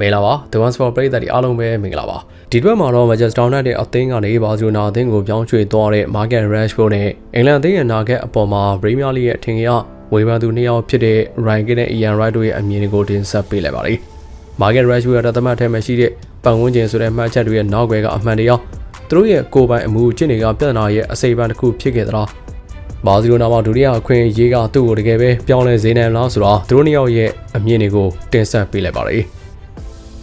မင်္ဂလာပါ The One Sport ပရိသတ်တွေအားလုံးပဲမင်္ဂလာပါဒီတွက်မှာတော့ Manchester United အသင်းကနေဘာစီလိုနာအသင်းကိုပြောင်းရွှေ့သွားတဲ့ Marcus Rashford နဲ့အင်္ဂလန်အသင်းရဲ့နာဂက်အပေါ်မှာ Premier League ရဲ့အထင်ကြီးဝေဖန်သူနှစ်ယောက်ဖြစ်တဲ့ Ryan Giggs နဲ့ Ian Wright တို့ရဲ့အမြင်တွေကိုတင်ဆက်ပေးလိုက်ပါမယ် Marcus Rashford ရဲ့တသမတ်ထဲမှာရှိတဲ့ပတ်ဝန်းကျင်ဆိုတဲ့မှတ်ချက်တွေရဲ့နောက်ွယ်ကအမှန်တရားသူတို့ရဲ့ကိုယ်ပိုင်အမှုကျင့်တွေကပြဿနာရဲ့အစိပ်ပိုင်းတစ်ခုဖြစ်ခဲ့သလားဘာစီလိုနာမှာဒုတိယအခွင့်အရေးကသူ့ကိုတကယ်ပဲပြောင်းလဲစေနိုင်လားဆိုတော့သူတို့နှစ်ယောက်ရဲ့အမြင်တွေကိုတင်ဆက်ပေးလိုက်ပါမယ်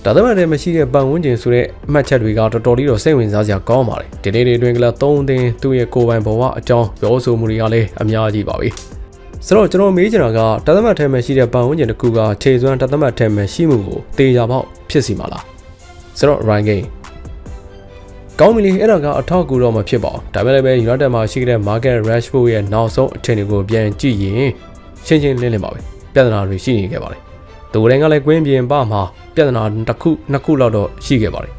ဒါသမတ်ထဲမှာရှိတဲ့ပတ်ဝန်းကျင်ဆိုတဲ့အမှတ်ချက်တွေကတော်တော်လေးတော့စိတ်ဝင်စားစရာကောင်းပါတယ်ဒီနေ့တွေအတွင်းကလပ်၃သင်းသူ့ရဲ့ကိုယ်ပိုင်ဘဝအကြောင်းပြောဆိုမှုတွေကလည်းအများကြီးပါပဲဆိုတော့ကျွန်တော်မေးချင်တာကတသမတ်ထဲမှာရှိတဲ့ပတ်ဝန်းကျင်တစ်ခုကခြေစွမ်းတသမတ်ထဲမှာရှိမှုကိုတေချာပေါက်ဖြစ်စီမှာလားဆိုတော့ Ryan Game ကောင်းပြီလေအဲ့ဒါကအထောက်အကူတော့မဖြစ်ပါဘူးဒါပေမဲ့လည်းပဲ United မှာရှိတဲ့ Market Rashford ရဲ့နောက်ဆုံးအထင်တွေကိုပြန်ကြည့်ရင်ရှင်းရှင်းလင်းလင်းပါပဲပြဿနာတွေရှိနေခဲ့ပါတယ် သူတိုင်းကလည်းကွင်းပြင်ပမှာပြဿနာတစ်ခုနှစ်ခုလောက်တော့ရှိခဲ့ပါတယ်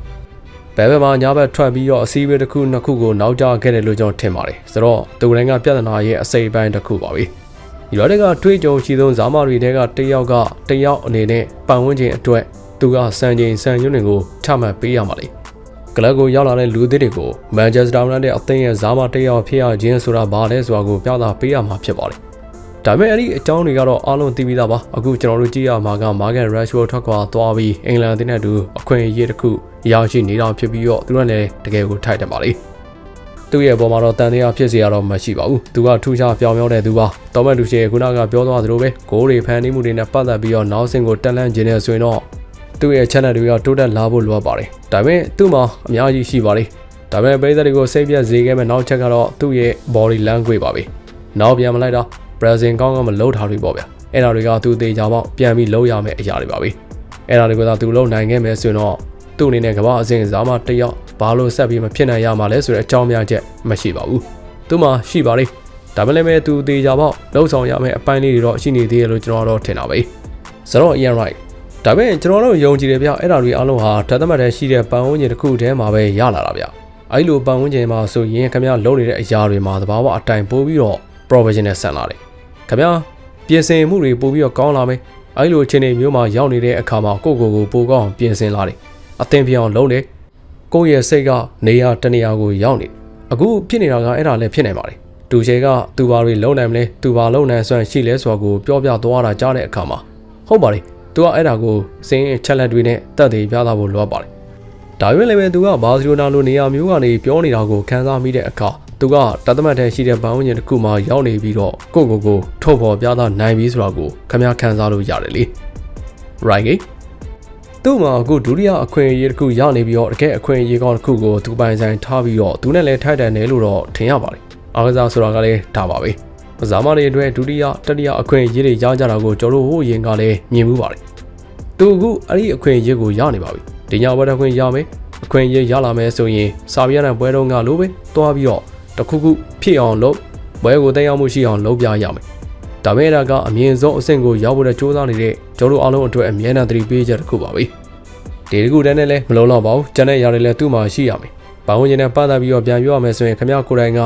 ဘယ်ဘက်မှာညာဘက်ထွက်ပြီးတော့အစည်းအဝေးတစ်ခုနှစ်ခုကိုနောက်ကျခဲ့တယ်လို့ကျွန်တော်ထင်ပါတယ်ဆိုတော့သူတိုင်းကပြဿနာရဲ့အစိပ်ပိုင်းတစ်ခုပါပဲဒီတော့ကတွေးကြုံရှိဆုံးဇာမတွေတဲကတယောက်ကတယောက်အနေနဲ့ပတ်ဝန်းကျင်အတွက်သူကစံချိန်စံညွှန်းတွေကိုထမှတ်ပေးရမှာလေကလပ်ကိုရောက်လာတဲ့လူသစ်တွေကိုမန်ချက်စတာယူနိုက်တက်အသင်းရဲ့ဇာမတယောက်ဖြစ်ရခြင်းဆိုတာဘာလဲဆိုတာကိုပြသပေးရမှာဖြစ်ပါတယ် ဒါပေမဲ့အဲ့ဒီအကြောင်းတွေကတော့အားလုံးသိပြီးသားပါအခုကျွန်တော်တို့ကြည့်ရမှာက Market Rashford ထွက်ခွာသွားပြီးအင်္ဂလန်အသင်းနဲ့အတူအခွင့်အရေးတစ်ခုရရှိနေတော့ဖြစ်ပြီးတော့သူတို့လည်းတကယ်ကိုထိုက်တယ်ပါလေသူ့ရဲ့ပေါ်မှာတော့တန်တရားဖြစ်စေရတော့မရှိပါဘူးသူကထူးခြားပြောင်ပြောင်းတဲ့သူပါတော်မန်လူရှေခုနကပြောသွားသလိုပဲဂိုးတွေဖန်တီးမှုတွေနဲ့ပတ်သက်ပြီးတော့နောက်ဆင်ကိုတက်လန့်ခြင်းနဲ့ဆိုရင်တော့သူ့ရဲ့ channel တွေကတိုးတက်လာဖို့လိုအပ်ပါတယ်ဒါပေမဲ့သူ့မှာအများကြီးရှိပါလေဒါပေမဲ့ပြည်သက်တွေကိုစိတ်ပြတ်စေခဲ့မဲ့နောက်ချက်ကတော့သူ့ရဲ့ body language ပါပဲနောက်ပြန်မလိုက်တော့ Brazil ကောင်းကောင်းမလှုပ်ထားတွေပေါ့ဗျာအဲ့ဒါတွေကသူသေးကြပေါက်ပြန်ပြီးလှုပ်ရမယ့်အရာတွေပါပဲအဲ့ဒါတွေကသာသူလှုပ်နိုင်ခဲ့မယ်ဆိုရင်တော့သူ့အနေနဲ့ကမ္ဘာအစဉ်စားမတယောက်ဘာလို့ဆက်ပြီးမဖြစ်နိုင်ရမှာလဲဆိုတဲ့အကြောင်းပြချက်မရှိပါဘူးသူမှရှိပါလေဒါပေမဲ့သူသေးကြပေါက်လှုပ်ဆောင်ရမယ့်အပိုင်းလေးတွေတော့ရှိနေသေးတယ်လို့ကျွန်တော်တော့ထင်တာပဲဆိုတော့ Ian Wright ဒါပေမဲ့ကျွန်တော်တို့ယုံကြည်တယ်ဗျအဲ့ဒါတွေအားလုံးဟာဓာတ်သမတ်တည်းရှိတဲ့ပတ်ဝန်းကျင်တစ်ခုတည်းမှာပဲရလာတာဗျအဲ့လိုပတ်ဝန်းကျင်မှာဆိုရင်ခင်ဗျားလုံးနေတဲ့အရာတွေမှာသဘာဝအတိုင်းပို့ပြီးတော့ professional ဆန်လာတယ် ခင်ဗျာပြင်ဆင်မှုတွေပို့ပြီးတော့ကောင်းလာမယ်အဲ့လိုအခြေအနေမျိုးမှာရောက်နေတဲ့အခါမှာကိုယ့်ကိုယ်ကိုပိုကောင်းပြင်ဆင်လာတယ်အသင်ပြောင်းလုံးတယ်ကိုယ့်ရဲ့စိတ်ကနေရာတနေရာကိုရောက်နေအခုဖြစ်နေတာကအဲ့ဒါလည်းဖြစ်နိုင်ပါတယ်တူချေကသူဘာတွေလုံးနိုင်မလဲသူဘာလုံးနိုင်ဆွမ်းရှိလဲဆိုတာကိုပြောပြသွားတာကြားတဲ့အခါမှာဟုတ်ပါတယ်သူကအဲ့ဒါကိုစင်းချက်လက်တွေနဲ့တက်သေးပြသဖို့လိုအပ်ပါတယ်ဒါပေမဲ့လည်းသူကဘာစီလိုနာလိုနေရာမျိုးကနေပြောနေတာကိုခန်းစားမိတဲ့အခါ သူကတသမတ်ထဲရှိတဲ့ဘောင်းဝင်တစ်ခုမှရောက်နေပြီးတော့ကိုကိုကိုထုတ်ဖော်ပြသနိုင်ပြီဆိုတာကိုခမရခန်းစားလို့ရတယ်လေ right သူ့မှာအခုဒုတိယအခွင့်အရေးတစ်ခုရနေပြီးတော့တကယ်အခွင့်အရေးကောင်းတစ်ခုကိုသူပိုင်ဆိုင်ထားပြီးတော့သူနဲ့လည်းထိုက်တန်တယ်လို့တော့ထင်ရပါတယ်အားကစားဆိုတာကလည်းဒါပါပဲဇာမတွေအတွက်ဒုတိယတတိယအခွင့်အရေးတွေရကြတာကိုကျွန်တော်တို့ဟိုရင်ကလည်းမြင်မှုပါတယ်သူအခုအဲ့ဒီအခွင့်အရေးကိုရနေပါပြီဒီညဘက်တစ်ခွင့်ရမယ်အခွင့်အရေးရလာမယ်ဆိုရင်စာပြရတဲ့ပွဲတော်ကလိုပဲတွားပြီးတော့ တခုခုဖြစ်အောင်လုပ်ဘွဲကိုတက်ရောက်မှုရှိအောင်လုပ်ပြရမယ်။ဒါပေမဲ့ဒါကအမြင့်ဆုံးအဆင့်ကိုရောက်ဖို့စ조사နေတဲ့ကျွန်တော်တို့အားလုံးအတွက်အမြဲတမ်းသတိပေးချက်တစ်ခုပါပဲ။ဒီတစ်ခုတည်းနဲ့လည်းမလုံးတော့ပါဘူး။ကျန်တဲ့ຢာတွေလည်းသူ့မှာရှိရမယ်။ပတ်ဝန်းကျင်နဲ့ပတ်သက်ပြီးတော့ပြန်ပြောရမယ်ဆိုရင်ခမရကိုယ်တိုင်က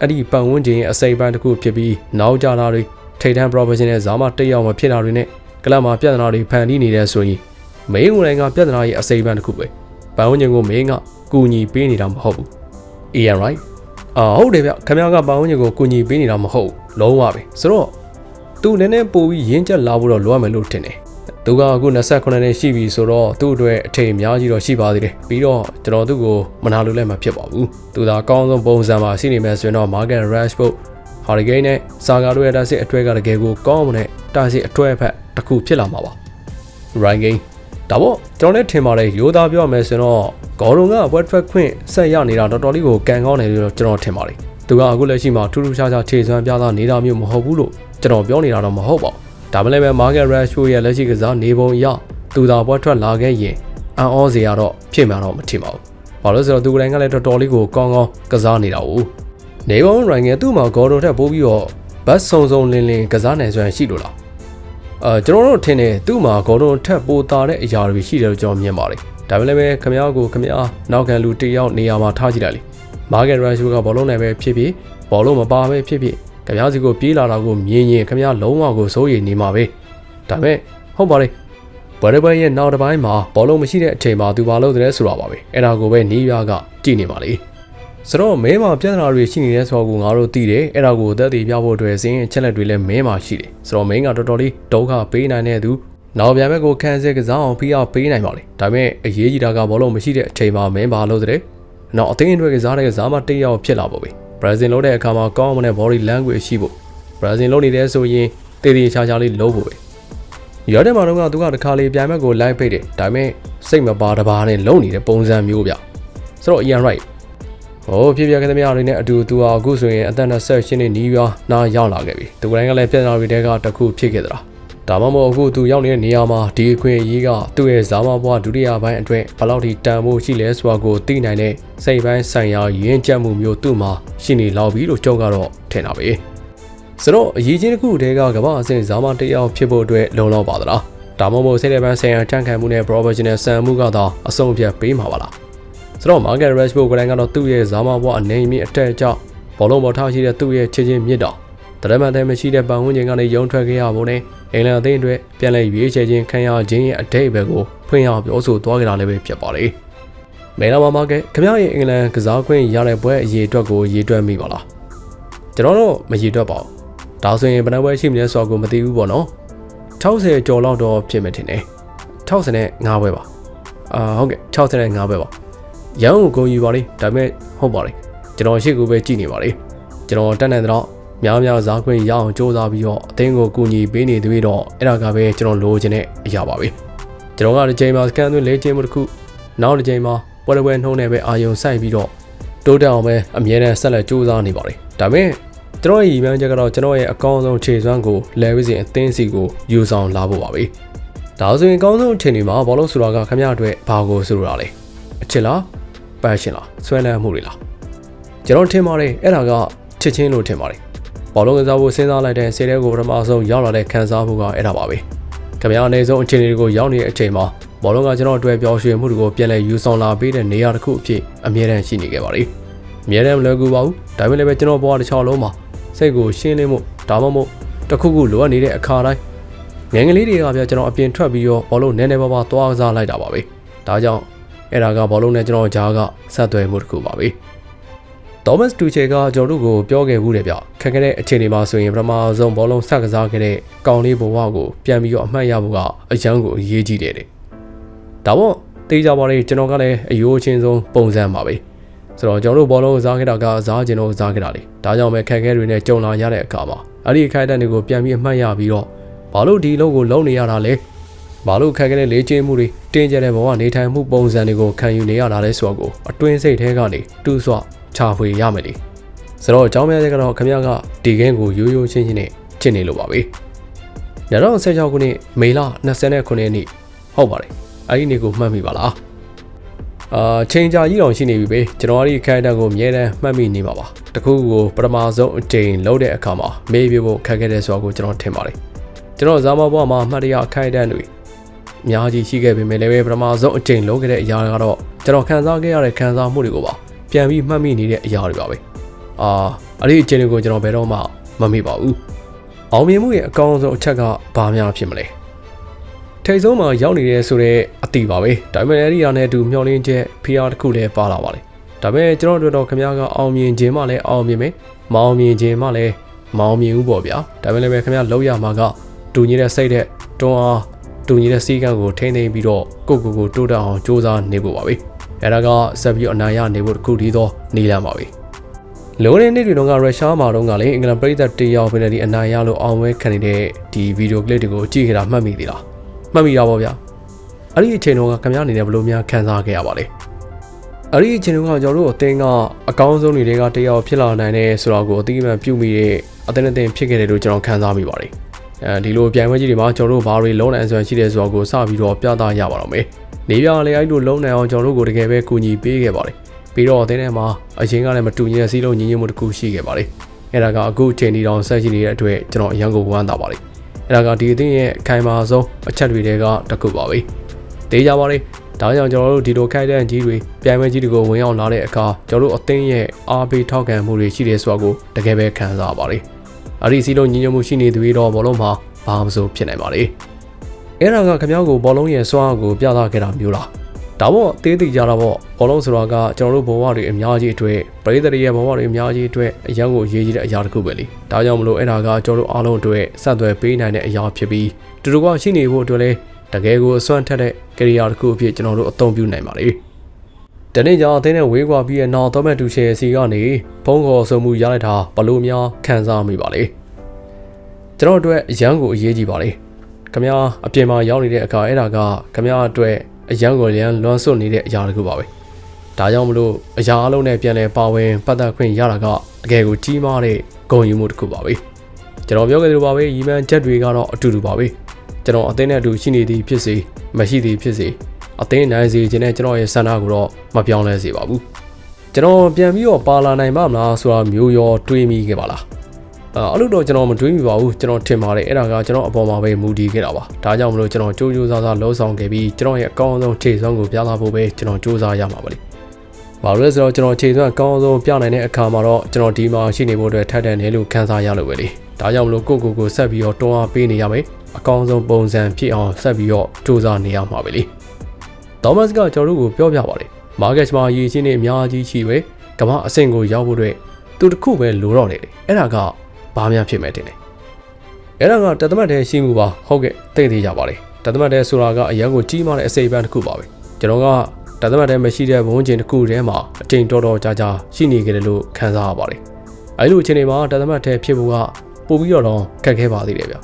အဲ့ဒီပတ်ဝန်းကျင်ရဲ့အစိပ်ပိုင်းတစ်ခုဖြစ်ပြီးနောက်ကြတာတွေထိတ်တန်း professional ဇာမတက်ရောက်မဖြစ်တာတွေနဲ့ကလပ်မှာပြဿနာတွေဖန်တီးနေတဲ့ဆိုရင်မင်းကိုယ်တိုင်ကပြဿနာရဲ့အစိပ်ပိုင်းတစ်ခုပဲ။ပတ်ဝန်းကျင်ကိုမင်းကကူညီပေးနေတာမဟုတ်ဘူး။ Ian right အာဟုတ်တယ်ဗျခင်ဗျားကပတ်ဝန်းကျင်ကိုကူညီပေးနေတာမဟုတ်လုံးဝပဲဆိုတော့သူနည်းနည်းပို့ပြီးရင်းချက်လာဖို့တော့လိုရမယ်လို့ထင်တယ်သူကအခု28နှစ်ရှိပြီဆိုတော့သူ့အတွက်အထင်အများကြီးတော့ရှိပါသေးတယ်ပြီးတော့ကျွန်တော်သူ့ကိုမနာလို့လည်းမဖြစ်ပါဘူးသူသာအကောင်းဆုံးပုံစံမှာရှိနေမယ်ဆိုရင်တော့ Market Rashford Hurricane နဲ့ Saga တို့ရဲ့တာစစ်အထွဲကတကယ်ကိုကောင်းမနဲ့တာစစ်အထွဲဖက်တစ်ခုဖြစ်လာမှာပါ Ryan Game ဒါပေါ့ကျွန်တော်လည်းထင်ပါတယ်ရိုးသားပြောရမယ်ဆိုတော့ ဂေါ်ရုံက web track ခွင့်ဆက်ရနေတာတော်တော်လေးကိုကန်ကောင်းတယ်လို့ကျွန်တော်ထင်ပါတယ်သူကအခုလက်ရှိမှာထူးထူးခြားခြားခြေစွမ်းပြသနေတာမျိုးမဟုတ်ဘူးလို့ကျွန်တော်ပြောနေတာတော့မဟုတ်ပါဘူးဒါမှလည်းပဲ market ratio ရဲ့လက်ရှိကစားနေပုံအရသူသာပွဲထွက်လာခဲ့ရင်အံ့ဩစရာတော့ဖြစ်မှာတော့မထင်ပါဘူးဘာလို့ဆိုတော့သူကလည်းကလည်းတော်တော်လေးကိုကောင်းကောင်းကစားနေတာ哦နေပုံရိုင်းငယ်သူ့မှာဂေါ်ရုံထက်ပိုးပြီးတော့ဘတ်စုံစုံလင်းလင်းကစားနိုင်စွမ်းရှိလို့လား အာကျွန်တော်တို့ထင်တယ်သူ့မှာဂေါ်ရုံထက်ပိုတာတဲ့အရာတွေရှိတယ်လို့ကျွန်တော်မြင်ပါတယ်ဒါပေမဲ့ခမရကိုခမရနောက်ခံလူတယောက်နေရာမှာထားကြည့်လိုက်လေမာဂက်ရာရှူကဘောလုံးနဲ့ပဲဖြစ်ဖြစ်ဘောလုံးမပါပဲဖြစ်ဖြစ်ခမရစီကိုပြေးလာတာကိုမြင်ရင်ခမရလုံးဝကိုစိုးရိမ်နေမှာပဲဒါပေမဲ့ဟုတ်ပါလေဘယ်တစ်ပွဲရဲ့နောက်တစ်ပိုင်းမှာဘောလုံးမရှိတဲ့အချိန်မှာသူဘာလုပ်တယ်ဆိုတာပါပဲအဲ့ဒါကိုပဲနီးရွာကကြည့်နေပါလေ ဆိုတော့မဲမှာပြဿနာတွေရှိနေတဲ့ဆိုတော့ကိုငါတို့သိတယ်အဲ့ဒါကိုသက်သေပြဖို့အတွက်စင်းအချက်လက်တွေလည်းမဲမှာရှိတယ်ဆိုတော့မင်းကတော်တော်လေးဒုက္ခပေးနိုင်တဲ့သူနောက်ပြန်ဘက်ကိုခန်းစဲကစားအောင်ဖိအားပေးနိုင်ပါလေဒါပေမဲ့အရေးကြီးတာကဘောလုံးမရှိတဲ့အချိန်မှာမင်းဘာလုပ်တယ်နောက်အသင်းအတွက်ကစားတဲ့ကစားမတစ်ယောက်ဖြစ်လာဖို့ပဲဘရာဇင်လို့တဲ့အခါမှာကောင်းမွန်တဲ့ body language ရှိဖို့ဘရာဇင်လို့နေတယ်ဆိုရင်တည်တည်ချာချာလေးလုပ်ဖို့ပဲရောတဲ့မှာတော့ကသူကတခါလေးပြန်ဘက်ကို live ဖိတ်တယ်ဒါပေမဲ့စိတ်မပါတပါနဲ့လုံနေတဲ့ပုံစံမျိုးဗျဆိုတော့ Ian Wright ဟိုဖြစ်ပြခဲ့တဲ့များတွေနဲ့အတူတူဟာအခုဆိုရင်အသက်28နှစ်နီးပြားနားရောက်လာခဲ့ပြီ။သူကလည်းလည်းပြဿနာတွေတဲကတစ်ခုဖြစ်ခဲ့သလား။ဒါမှမဟုတ်အခုသူရောက်နေတဲ့နေရာမှာဒီအခွင့်အရေးကသူ့ရဲ့ဇာမဘွားဒုတိယပိုင်းအတွက်ဘယ်လောက်ထိတန်ဖို့ရှိလဲဆိုတာကိုသိနိုင်တဲ့စိတ်ပိုင်းဆိုင်ရာရင်းကျက်မှုမျိုးသူ့မှာရှိနေလောက်ပြီလို့ကြောက်ကတော့ထင်တာပဲ။ဆိုတော့အရေးချင်းတစ်ခုတည်းကကမ္ဘာအဆင့်ဇာမတစ်ယောက်ဖြစ်ဖို့အတွက်လုံလောက်ပါသလား။ဒါမှမဟုတ်စိတ်ပိုင်းဆိုင်ရာတန်ခံမှုနဲ့ professional စံမှုကတော့အဆုံးအဖြတ်ပေးမှာပါလား။ ဆိုတော့ Market Rashford ကလည်းကတော့သူ့ရဲ့ဇာမဘွားအနေအမြင့်အတက်အကျဘောလုံးပေါ်ထားရှိတဲ့သူ့ရဲ့ချစ်ချင်းမြစ်တော်တရမန်တဲ့မရှိတဲ့ပတ်ဝန်းကျင်ကနေရုံထွက်ခဲ့ရဖို့နဲ့အင်္ဂလန်အသင်းအတွက်ပြန်လည်ရွေးချယ်ခြင်းခံရခြင်းရဲ့အတိတ်ဘက်ကိုဖွင့်ရပြောဆိုသွားကြတာလည်းပဲဖြစ်ပါလေ။မဲလာမာမာကခင်ဗျားရဲ့အင်္ဂလန်ကစားခွင့်ရတဲ့ဘွဲအရေးအတွက်ကိုရေးတွက်မိပါလား။ကျွန်တော်တော့မရေးတွက်ပါဘူး။ဒါဆိုရင်ဘယ်နှပွဲရှိမလဲဆိုတော့ကိုမသိဘူးပေါ့နော်။60ကျော်လောက်တော့ဖြစ်မယ်ထင်တယ်။65ပွဲပါ။အာဟုတ်ကဲ့65ပွဲပါ။ ရန်ကိုဂုံယူပါလေဒါပေမဲ့ဟုတ်ပါလေကျွန်တော်ရှေ့ကိုပဲကြည့်နေပါလေကျွန်တော်တက်နိုင်တော့များများစားခွင့်ရအောင်စ조사ပြီးတော့အသင်းကိုကူညီပေးနေသေးတော့အဲ့ဒါကပဲကျွန်တော်လိုချင်တဲ့အရာပါပဲကျွန်တော်ကဒီချိန်မှာစကန်သွင်းလေးချင်းမှုတစ်ခုနောက်တစ်ချိန်မှာပွဲပွဲနှုံးနေပဲအာယုံဆိုင်ပြီးတော့တိုးတက်အောင်ပဲအမြဲတမ်းဆက်လက်စ조사နေပါလေဒါပေမဲ့ကျွန်တော်ရဲ့ရည်မှန်းချက်ကတော့ကျွန်တော်ရဲ့အကောင်းဆုံးခြေစွမ်းကိုလဲဝိစဉ်အသင်းစီကိုယူဆောင်လာဖို့ပါပဲဒါဆိုရင်အကောင်းဆုံးအချိန်ဒီမှာဘောလုံးဆိုတာကခမရအတွက်ဘာကိုဆိုရတာလဲအချစ်လား ပန်းရှင်လားဆွဲလန်းမှုတွေလားကျွန်တော်ထင်ပါတယ်အဲ့ဒါကချစ်ချင်းလို့ထင်ပါတယ်ဘောလုံးကစားဖို့စဉ်းစားလိုက်တဲ့ဆေးတဲကိုပထမဆုံးရောက်လာတဲ့ခံစားမှုကအဲ့ဒါပါပဲခင်ဗျားအနေဆုံးအခြေအနေတွေကိုရောက်နေတဲ့အချိန်မှာဘောလုံးကကျွန်တော်အတွက်ပျော်ရွှင်မှုတွေကိုပြန်လည်ယူဆောင်လာပေးတဲ့နေရာတစ်ခုအဖြစ်အမြဲတမ်းရှိနေခဲ့ပါတယ်အမြဲတမ်းမလွယ်ကူပါဘူးဒါပေမဲ့လည်းကျွန်တော်ဘဝတစ်ချောင်းလုံးမှာစိတ်ကိုရှင်းလင်းမှုဒါမှမဟုတ်တစ်ခုခုလိုအပ်နေတဲ့အခါတိုင်းငယ်ငယ်လေးတွေကပြကျွန်တော်အပြင်ထွက်ပြီးတော့ဘောလုံးနည်းနည်းပါးပါးသွားကစားလိုက်တာပါပဲဒါကြောင့် အဲ့ဒါကဘောလုံးနဲ့ကျွန်တော်ကြားကဆက်သွယ်မှုတစ်ခုပါပဲသောမတ်တူချေကကျွန်တော်တို့ကိုပြောခဲ့ဘူးတယ်ဗျခက်ခဲတဲ့အခြေအနေမှာဆိုရင်ပထမဆုံးဘောလုံးဆက်ကစားခဲ့တဲ့ကောင်လေးဘဝကိုပြန်ပြီးတော့အမှတ်ရဖို့ကအရန်ကိုအရေးကြီးတယ်တဲ့ဒါပေါ့တေးကြပါလေကျွန်တော်ကလည်းအယိုးချင်းဆုံးပုံစံပါပဲဆိုတော့ကျွန်တော်တို့ဘောလုံးကစားခဲ့တာကစားကျင်တော့စားခဲ့တာလေဒါကြောင့်ပဲခက်ခဲတွေနဲ့ကြုံလာရတဲ့အခါမှာအဲ့ဒီခိုက်တဲ့တွေကိုပြန်ပြီးအမှတ်ရပြီးတော့ဘာလို့ဒီလုံးကိုလုံးနေရတာလဲ ဘာလို့ခက်ခဲတဲ့လေ့ကျင့်မှုတွေတင်းကျပ်တဲ့ဘဝနေထိုင်မှုပုံစံတွေကိုခံယူနေရတာလဲဆိုတော့ကိုအတွင်းစိတ်ထဲကနေတူးဆွချဖွေရမယ်လေဆိုတော့အကြောင်းများချက်ကတော့ခမရကဒီဂိမ်းကိုရိုးရိုးချင်းချင်းနဲ့ချစ်နေလို့ပါပဲ2016ခုနှစ်မေလ29ရက်နေ့ဟုတ်ပါတယ်အဲ့ဒီနေ့ကိုမှတ်မိပါလားအာချိန်ကြာကြီးတောင်ရှိနေပြီပဲကျွန်တော်အဲ့ဒီခိုင်တန်ကိုအမြဲတမ်းမှတ်မိနေပါပါတခုကိုပထမဆုံးအချိန်လုံးတဲ့အခါမှာမေးပြဖို့ခက်ခဲ့တဲ့ဆိုတော့ကိုကျွန်တော်ထင်ပါတယ်ကျွန်တော်ဇာမဘွားမှာအမှတ်တရခိုင်တန်တွေ အများကြီးရှိခဲ့ပေမဲ့လည်းပထမဆုံးအချိန်လုံးခဲ့တဲ့အရာကတော့ကျွန်တော်ခံစားခဲ့ရတဲ့ခံစားမှုတွေကိုပါပြန်ပြီးမှတ်မိနေတဲ့အရာတွေပါပဲအာအဲ့ဒီအချိန်တွေကိုကျွန်တော်ဘယ်တော့မှမမေ့ပါဘူးအောင်မြင်မှုရဲ့အကောင်းဆုံးအချက်ကဘာများဖြစ်မလဲထိတ်ဆုံးမှာရောက်နေတဲ့ဆိုတဲ့အတီပါပဲဒါပေမဲ့အဲ့ဒီအရာနဲ့အတူမျောလင်းချက် PR တစ်ခုလည်းပါလာပါလေဒါပေမဲ့ကျွန်တော်တို့တော့ခင်ဗျားကအောင်မြင်ခြင်းမှလည်းအောင်မြင်မယ်မအောင်မြင်ခြင်းမှလည်းမအောင်မြင်ဘူးပေါ့ဗျာဒါပေမဲ့လည်းခင်ဗျားလောက်ရမှာကတူညီတဲ့စိတ်တဲ့တွန်းအား တူညီတဲ့စီးကံကိုထိန်းသိမ်းပြီးတော့ကိုကိုကိုတိုးတက်အောင်စူးစမ်းနေဖို့ပါပဲအဲဒါကဆက်ပြီးအနာရနေဖို့တခုတည်းသောနေလမ်းပါပဲလိုတဲ့နေ့တွေတုန်းကရုရှားမှာတုန်းကလည်းအင်္ဂလန်ပြည်သက်တယောက်ပဲဒီအနာရလို့အောင်ဝဲခံနေတဲ့ဒီဗီဒီယိုကလစ်တွေကိုကြည့်ခဲ့တာမှတ်မိသေးလားမှတ်မိတာပေါ့ဗျာအဲ့ဒီအချိန်တုန်းကခင်ဗျားအနေနဲ့ဘယ်လိုများခံစားခဲ့ရပါလဲအဲ့ဒီအချိန်တုန်းကကျွန်တော်တို့အသင်းကအကောင်းဆုံးတွေကတယောက်ဖြစ်လာနိုင်တယ်ဆိုတော့ကိုအတိအမှန်ပြုမိတဲ့အသင်းအသင်းဖြစ်ခဲ့တယ်လို့ကျွန်တော်ခံစားမိပါတယ် အဲဒီလိုပြိုင်ပွဲကြီးတွေမှာကျွန်တော်တို့ဘာတွေလုံးနိုင်စွမ်းရှိတယ်ဆိုတော့ကိုစပြီးတော့ပြသရပါတော့မယ်။နေပြလည်းအဲ့လိုလုံးနိုင်အောင်ကျွန်တော်တို့ကိုတကယ်ပဲကူညီပေးခဲ့ပါတယ်။ပြီးတော့အသင်းထဲမှာအရင်ကလည်းမတူညီတဲ့စီးလုံးညီညွတ်မှုတစ်ခုရှိခဲ့ပါတယ်။အဲ့ဒါကအခုချိန်ဒီတောင်ဆက်ရှိနေတဲ့အတွက်ကျွန်တော်အရန်ကိုဝမ်းသာပါတယ်။အဲ့ဒါကဒီအသင်းရဲ့အခိုင်အမာဆုံးအချက်တွေကတစ်ခုပါပဲ။တေးကြပါလေ။ဒါကြောင့်ကျွန်တော်တို့ဒီလိုခိုက်တဲ့ကြီးတွေပြိုင်ပွဲကြီးတွေကိုဝင်အောင်လာတဲ့အခါကျွန်တော်တို့အသင်းရဲ့အားပေးထောက်ခံမှုတွေရှိတယ်ဆိုတာကိုတကယ်ပဲခံစားပါပါတယ်။ အဲ့ဒီစီလုံးညီညွတ်မှုရှိနေသူတွေတော့ဘောလုံးမှာဘာမှမဆိုဖြစ်နိုင်ပါလေအဲ့ဒါကခင်ဗျားကိုဘောလုံးရဲ့စွမ်းအားကိုပြသခဲ့တာမျိုးလားဒါပေါ့သေးသေးကြတာပေါ့ဘောလုံးဆိုတာကကျွန်တော်တို့ဘဝတွေအများကြီးအတွက်ပရိသတ်တွေရဲ့ဘဝတွေအများကြီးအတွက်အရန်ကိုအရေးကြီးတဲ့အရာတစ်ခုပဲလေဒါကြောင့်မလို့အဲ့ဒါကကျွန်တော်တို့အားလုံးအတွက်ဆက်သွယ်ပေးနိုင်တဲ့အရာဖြစ်ပြီးတူတူကရှိနေဖို့အတွက်လည်းတကယ်ကိုအစွမ်းထက်တဲ့ကရိယာတစ်ခုအဖြစ်ကျွန်တော်တို့အသုံးပြုနိုင်ပါလေ တနေ့ကြောင်အသင်းနဲ့ဝေးကွာပြီးတဲ့နောက်တော့မဲ့တူချယ်စီကနေဖုန်းခေါ်ဆိုမှုရလိုက်တာဘလို့များခံစားမိပါလေကျွန်တော်တို့အရန်ကိုအရေးကြီးပါလေခမ ्या အပြင်မှာရောက်နေတဲ့အခါအဲ့ဒါကခမ ्या အတွက်အရန်ကိုရန်လွန်ဆွနေတဲ့အရာတစ်ခုပါပဲဒါကြောင့်မလို့အရာအလုံးနဲ့ပြန်လဲပါဝင်ပတ်သက်ခွင့်ရတာကတကယ်ကိုကြီးမားတဲ့ဂုဏ်ယူမှုတစ်ခုပါပဲကျွန်တော်ပြောခဲ့သလိုပါပဲရီမန်ချက်တွေကတော့အတူတူပါပဲကျွန်တော်အသင်းနဲ့အတူရှိနေသည်ဖြစ်စေမရှိသည်ဖြစ်စေ အသင်းနိုင်စေခြင်းနဲ့ကျွန်တော်ရဲ့ဆန္ဒကိုတော့မပြောင်းလဲစေပါဘူးကျွန်တော်ပြန်ပြီးတော့ပါလာနိုင်ပါမလားဆိုတာမျိုးရောတွေးမိခဲ့ပါလားအဲ့လိုတော့ကျွန်တော်မတွေးမိပါဘူးကျွန်တော်ထင်ပါတယ်အဲ့ဒါကကျွန်တော်အပေါ်မှာပဲမူတည်ခဲ့တာပါဒါကြောင့်မလို့ကျွန်တော်ကြိုးကြိုးစားစားလှုပ်ဆောင်ခဲ့ပြီးကျွန်တော်ရဲ့အကောင်းဆုံးခြေစွမ်းကိုပြသဖို့ပဲကျွန်တော်စူးစမ်းရမှာပါလေဘာလို့လဲဆိုတော့ကျွန်တော်ခြေစွမ်းအကောင်းဆုံးပြနိုင်တဲ့အခါမှာတော့ကျွန်တော်ဒီမှာရှိနေဖို့အတွက်ထပ်တန်တယ်လို့ခံစားရလို့ပဲလေဒါကြောင့်မလို့ကိုကိုကိုဆက်ပြီးတော့တွန်းအားပေးနေရမယ်အကောင်းဆုံးပုံစံဖြစ်အောင်ဆက်ပြီးတော့စူးစမ်းနေရမှာပဲလေ သောမတ်ကကျွန်တော်တို့ကိုပြောပြပါတယ်မာကက်မှာရည်ချင်းနေအများကြီးရှိပဲကမ္ဘာအဆင့်ကိုရောက်ဖို့အတွက်သူတစ်ခုပဲလိုတော့တယ်အဲ့ဒါကဘာများဖြစ်မယ်တင်လဲအဲ့ဒါကတသမတ်တည်းရှိမှုပါဟုတ်ကဲ့သိသိကြပါလေတသမတ်တည်းဆိုတာကအရန်ကိုကြီးမားတဲ့အစိပ်ပန်းတစ်ခုပါပဲကျွန်တော်ကတသမတ်တည်းမရှိတဲ့ဘုံကျင်တစ်ခုထဲမှာအချိန်တော်တော်ကြာကြာရှိနေကြတယ်လို့ခံစားရပါတယ်အဲ့လိုအချိန်တွေမှာတသမတ်တည်းဖြစ်ဖို့ကပို့ပြီးတော့ခက်ခဲပါသေးတယ်ဗျ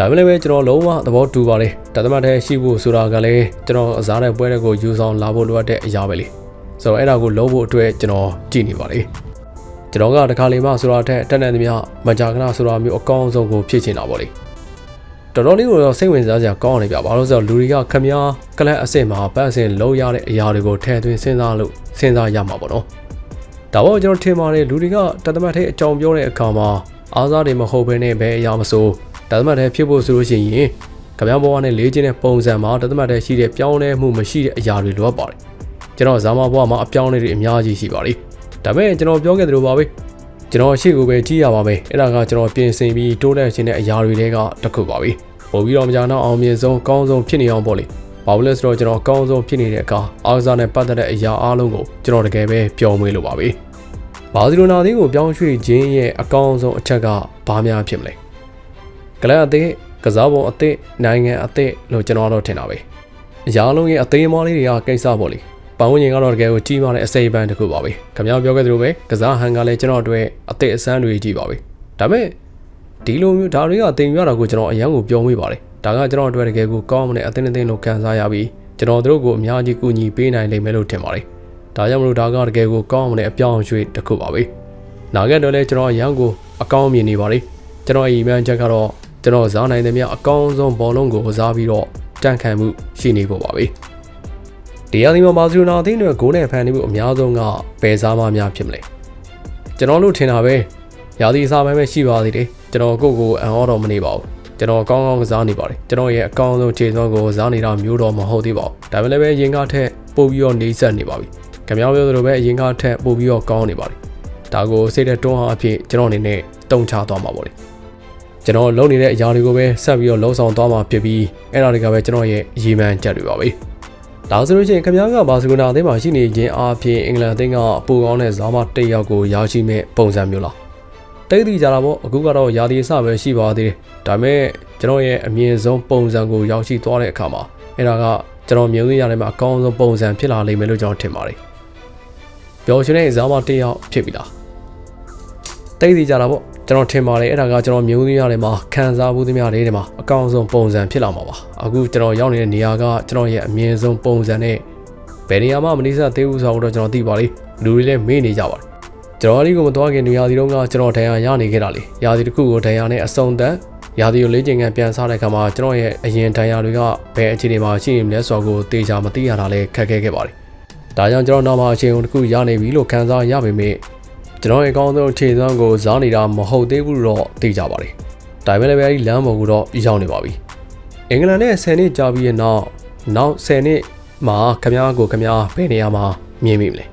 ဒါပေမဲ့လည်းပဲကျွန်တော်လုံးဝသဘောတူပါတယ်တသမတ်တည်းရှိဖို့ဆိုတာကလည်းကျွန်တော်အစားတဲ့ပွဲတွေကိုယူဆောင်လာဖို့လိုအပ်တဲ့အရာပဲလေဆိုတော့အဲ့ဒါကိုလုံးဖို့အတွက်ကျွန်တော်ကြည့်နေပါလေကျွန်တော်ကတခါလေမှဆိုတာထက်တက်နေသမျှမကြာခဏဆိုတာမျိုးအကောင်းဆုံးကိုဖြစ်ချင်တာပေါ့လေတော်တော်လေးကိုတော့စိတ်ဝင်စားစရာကောင်းတယ်ဗျဘာလို့ဆိုတော့လူတွေကခမားကလပ်အစ်စ်မှာပတ်အစင်လုံးရတဲ့အရာတွေကိုထည့်သွင်းစဉ်းစားလို့စဉ်းစားရမှာပေါ့နော်ဒါပေါ့ကျွန်တော်ထင်ပါတယ်လူတွေကတသမတ်ထဲအကြောင်းပြောတဲ့အခါမှာအားစားတွေမဟုတ်ဘဲနဲ့ဘယ်အရာမဆို တသမတ်ထဲဖြစ်ဖို့ဆိုလို့ရှိရင်ခမားဘဝနဲ့လေးချင်းတဲ့ပုံစံမှာတသမတ်ထဲရှိတဲ့ပြောင်းလဲမှုမရှိတဲ့အရာတွေလိုအပ်ပါတယ်ကျွန်တော်ဇာမဘဝမှာအပြောင်းလဲတွေအများကြီးရှိပါတယ်ဒါပေမဲ့ကျွန်တော်ပြောခဲ့သလိုပါပဲကျွန်တော်ရှေ့ကိုပဲကြည့်ရပါမယ်အဲ့ဒါကကျွန်တော်ပြင်ဆင်ပြီးတိုးတက်ခြင်းတဲ့အရာတွေတဲကတစ်ခုပါပဲပို့ပြီးတော့မကြာတော့အောင်မြင်ဆုံးကောင်းဆုံးဖြစ်နေအောင်ပေါ့လေဘာလို့လဲဆိုတော့ကျွန်တော်ကောင်းဆုံးဖြစ်နေတဲ့အခါအားကစားနဲ့ပတ်သက်တဲ့အရာအားလုံးကိုကျွန်တော်တကယ်ပဲပျော်မွေးလိုပါပဲဘာစီလိုနာသင်းကိုပြောင်းရွှေ့ခြင်းရဲ့အကောင်းဆုံးအချက်ကဘာများဖြစ်မလဲ ကလပ်အသင်းကစားပုံအသင်းနိုင်ငံအသင်းလို့ကျွန်တော်တော့ထင်တာပဲအရာလုံးရဲ့အသေးအမလေးတွေကကိစ္စပေါ့လေပတ်ဝန်းကျင်ကတော့တကယ်ကိုကြီးမားတဲ့အစိပ်ပန်းတစ်ခုပါပဲခင်ဗျားပြောခဲ့သလိုပဲကစားဟန်ကလည်းကျွန်တော်တို့အသက်အစမ်းတွေကြီးပါပဲဒါပေမဲ့ဒီလိုမျိုးဒါတွေကတင်ပြတာကိုကျွန်တော်အရန်ကိုပြောမိပါတယ်ဒါကကျွန်တော်တို့တကယ်ကိုကောင်းမတဲ့အသင်းအသင်းလို့ခံစားရပြီးကျွန်တော်တို့ကိုအများကြီးကူညီပေးနိုင်လိမ့်မယ်လို့ထင်ပါတယ်ဒါကြောင့်မလို့ဒါကတကယ်ကိုကောင်းမတဲ့အပြောင်းအရွှေ့တစ်ခုပါပဲနာဂတ်တော့လည်းကျွန်တော်အရန်ကိုအကောင်းမြင်နေပါလေကျွန်တော်အီမန်ချက်ကတော့ ကျွန်တော်ဇာနိုင်တဲ့မြအကောင်းဆုံးဘောလုံးကိုကစားပြီးတော့တန့်ခံမှုရှိနေဖို့ပါပဲတရားဒီမှာဘာစီလိုနာအသင်းတွေဂိုးနဲ့ဖန်နေမှုအများဆုံးကဘယ်စားမများဖြစ်မလဲကျွန်တော်တို့ထင်တာပဲရာသီအစားပဲပဲရှိပါသေးတယ်ကျွန်တော်ကိုကိုအန်အော်တော့မနေပါဘူးကျွန်တော်ကောင်းကောင်းကစားနေပါတယ်ကျွန်တော်ရဲ့အကောင်းဆုံးခြေစွမ်းကိုကစားနေတာမျိုးတော့မဟုတ်သေးပါဘူးဒါပေမဲ့လည်းရင်ကားထက်ပို့ပြီးတော့နေဆက်နေပါပြီခင်ဗျားပြောသလိုပဲရင်ကားထက်ပို့ပြီးတော့ကောင်းနေပါတယ်ဒါကိုစိတ်တဲ့တွန်းအားအဖြစ်ကျွန်တော်အနေနဲ့တုံချသွားမှာပေါ့လေ ကျွန်တော်လုပ်နေတဲ့အရာတွေကိုပဲဆက်ပြီးတော့လှုံ့ဆော်သွားမှာဖြစ်ပြီးအဲ့ဒါတွေကပဲကျွန်တော်ရဲ့ရည်မှန်းချက်တွေပါပဲ။ဒါဆိုလို့ရှိရင်ခင်ဗျားကဘာစီဂိုနာအသင်းမှာရှိနေခြင်းအပြင်အင်္ဂလန်အသင်းကအပူကောင်းတဲ့ဇာမတစ်ယောက်ကိုရရှိမဲ့ပုံစံမျိုးလားတိတ်တိကြတာပေါ့အခုကတော့ရာသီအစပဲရှိပါသေးတယ်ဒါပေမဲ့ကျွန်တော်ရဲ့အမြင့်ဆုံးပုံစံကိုရောက်ရှိသွားတဲ့အခါမှာအဲ့ဒါကကျွန်တော်မြင်သိရတယ်မှာအကောင်းဆုံးပုံစံဖြစ်လာလိမ့်မယ်လို့ကျွန်တော်ထင်ပါတယ်ပျော်ရွှင်တဲ့ဇာမတစ်ယောက်ဖြစ်ပြီလား တိတ်တိကြတာပေါ့ကျွန်တော်ထင်ပါတယ်အဲ့ဒါကကျွန်တော်မျိုးသေးရတယ်မှာခံစားမှုသမျှလေးတွေမှာအကောင်းဆုံးပုံစံဖြစ်လာမှာပါအခုကျွန်တော်ရောက်နေတဲ့နေရာကကျွန်တော်ရဲ့အမြင့်ဆုံးပုံစံနဲ့ဘယ်နေရာမှမနှိစသေးဘူးဆိုတော့ကျွန်တော်သိပါလေလူတွေလည်းမေ့နေကြပါတယ်ကျွန်တော်အလေးကိုမသွားခင်နေရာဒီတော့ကကျွန်တော်ဒဏ်ရာရနေခဲ့တာလေရာသီတစ်ခုကိုဒဏ်ရာနဲ့အစုံတန်းရာသီကိုလေးကျင်ကန်ပြန်စားတဲ့အခါမှာကျွန်တော်ရဲ့အရင်ဒဏ်ရာတွေကဘယ်အခြေအနေမှာရှိနေမလဲဆိုတာကိုတေချာမသိရတာလည်းခက်ခဲခဲ့ပါတယ်ဒါကြောင့်ကျွန်တော်နောက်မှာအချိန်တစ်ခုရနေပြီလို့ခံစားရပေမဲ့ ကျွန်တော်ရဲ့အကောင်းဆုံးခြေစွမ်းကိုဇားနေတာမဟုတ်သေးဘူးတော့သိကြပါတယ်။ဒါပေမဲ့လည်းအဲဒီလမ်းပေါ်ကတော့ရောက်နေပါပြီ။အင်္ဂလန်နဲ့10နှစ်ကြာပြီးရဲ့နောက်နောက်10နှစ်မှာခမားကိုခမားဘယ်နေရာမှာမြင်မိမလဲ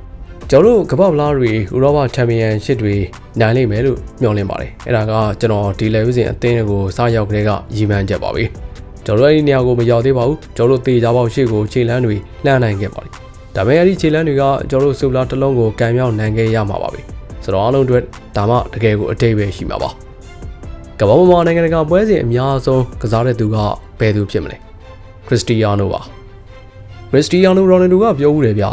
။ကျွန်တော်တို့ကမ္ဘာဗလာတွေဥရောပချန်ပီယံရှစ်တွေနိုင်လိမ့်မယ်လို့မျှော်လင့်ပါတယ်။အဲ့ဒါကကျွန်တော်ဒီလေဝစဉ်အသင်းကိုစရောက်ကြတဲ့ကရည်မှန်းချက်ပါပဲ။ကျွန်တော်တို့အဲ့ဒီနေရာကိုမရောက်သေးပါဘူးကျွန်တော်တို့တေချာပေါက်ရှေ့ကိုခြေလမ်းတွေလှမ်းနိုင်ခဲ့ပါလိမ့် ဒါပေမဲ့အဲ့ဒီခြေလမ်းတွေကကျွန်တော်တို့စူလာတစ်လုံးကိုကန်မြောက်နိုင်ခဲ့ရမှာပါပဲဆိုတော့အားလုံးအတွက်ဒါမှတကယ်ကိုအတိတ်ပဲရှိမှာပါကမ္ဘာပေါ်မှာနိုင်ငံတကာပွဲစဉ်အများဆုံးကစားတဲ့သူကဘယ်သူဖြစ်မလဲခရစ္စတီယာနိုပါခရစ္စတီယာနိုရိုနယ်ဒိုကပြောဦးတယ်ဗျ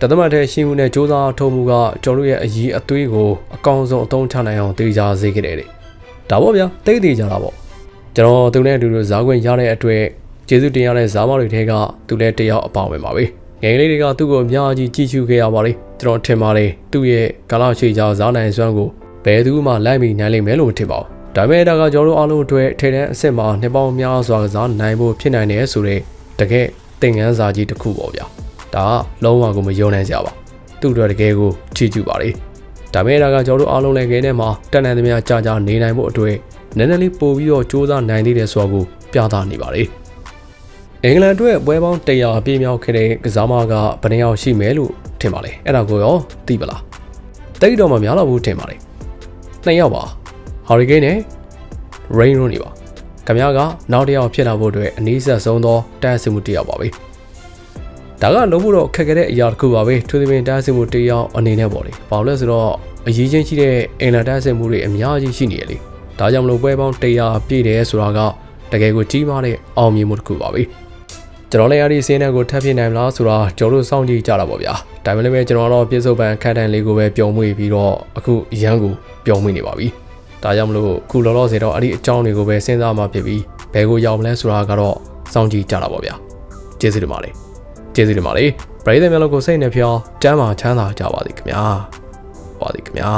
တသမတ်တဲ့ရှင်းမှုနဲ့စ조사ထုံးမှုကကျွန်တော်တို့ရဲ့အကြီးအသွေးကိုအကောင်းဆုံးအသုံးချနိုင်အောင်တေချာစေခဲ့တယ်တဲ့ဒါပေါ့ဗျာတိတ်သေးကြတာပေါ့ကျွန်တော်သူနဲ့အတူတူဇားခွင့်ရတဲ့အတွက်ကျေးဇူးတင်ရတဲ့ဇားမတွေထဲကသူလည်းတယောက်အပါဝင်ပါပဲ ငယ်ကလေးတွေကသူ့ကိုအများကြီးကြည့်ရှုခဲ့ရပါလေကျွန်တော်ထင်ပါတယ်သူ့ရဲ့ကာလရှိကြဇားနိုင်စွမ်းကိုဘယ်သူမှလိုက်မိနိုင်လိမ့်မယ်လို့မထင်ပါဘူးဒါပေမဲ့ဒါကကျွန်တော်တို့အားလုံးအတွက်ထဲတန်းအစ်စ်မှာနှစ်ပေါင်းများစွာကစားနိုင်ဖို့ဖြစ်နိုင်တယ်ဆိုတဲ့တကယ်သင်ခန်းစာကြီးတစ်ခုပေါ့ဗျာဒါကလုံးဝကိုမယုံနိုင်ကြပါသူ့အတွက်တကယ်ကိုချီးကျူးပါလေဒါပေမဲ့ဒါကကျွန်တော်တို့အားလုံးလည်းခင်းထဲမှာတက်နိုင်သမျှကြာကြာနေနိုင်ဖို့အတွက်နည်းနည်းလေးပို့ပြီးတော့စူးစမ်းနိုင်သေးတယ်ဆိုတာကိုပြသနေပါလေ အင်္ဂလန်အတွက်ပွဲပေါင်း100ပြည့်မြောက်ခဲ့တဲ့ကစားမကဘယ်နှယောက်ရှိမယ်လို့ထင်ပါလေအဲ့ဒါကိုရောသိပလားတိတ်တော့မများတော့ဘူးထင်ပါလေနှစ်ယောက်ပါဟာရီကိန်းနဲ့ Rain Rooney ပါခင်ဗျားကနောက်တစ်ယောက်ဖြစ်လာဖို့အတွက်အနည်းဆက်ဆုံးသောတန်းဆမှုတစ်ယောက်ပါပဲဒါကလုံးဖို့တော့ခက်ခဲတဲ့အရာတစ်ခုပါပဲသူသဖြင့်တန်းဆမှုတစ်ယောက်အနေနဲ့ပေါ့လေဘာလို့လဲဆိုတော့အရေးချင်းရှိတဲ့အင်္ဂလန်တန်းဆမှုတွေအများကြီးရှိနေရလေဒါကြောင့်မလို့ပွဲပေါင်း100ပြည့်တယ်ဆိုတာကတကယ်ကိုကြီးမားတဲ့အောင်မြင်မှုတစ်ခုပါပဲ ကျွန်တော်လည်းအဲ့ဒီစင်းတဲ့ကိုထပ်ပြနိုင်မလားဆိုတာကျွန်တော်တို့စောင့်ကြည့်ကြတာပေါ့ဗျာဒါပေမဲ့လည်းကျွန်တော်တော့ပြစ္ဆုတ်ပံခက်တန်လေးကိုပဲပျော်မွေ့ပြီးတော့အခုရန်ကိုပျော်မွေ့နေပါပြီဒါကြောင့်မလို့ခုလောလောဆယ်တော့အဲ့ဒီအကြောင်းတွေကိုပဲစဉ်းစားမှဖြစ်ပြီးဘယ်ကိုရောက်မလဲဆိုတာကတော့စောင့်ကြည့်ကြတာပေါ့ဗျာကျေးဇူးတင်ပါတယ်ကျေးဇူးတင်ပါတယ်ပရိသတ်များလို့ကိုစိတ်နဲ့ဖြောတမ်းမှာချမ်းသာကြပါသည်ခင်ဗျာပါသည်ခင်ဗျာ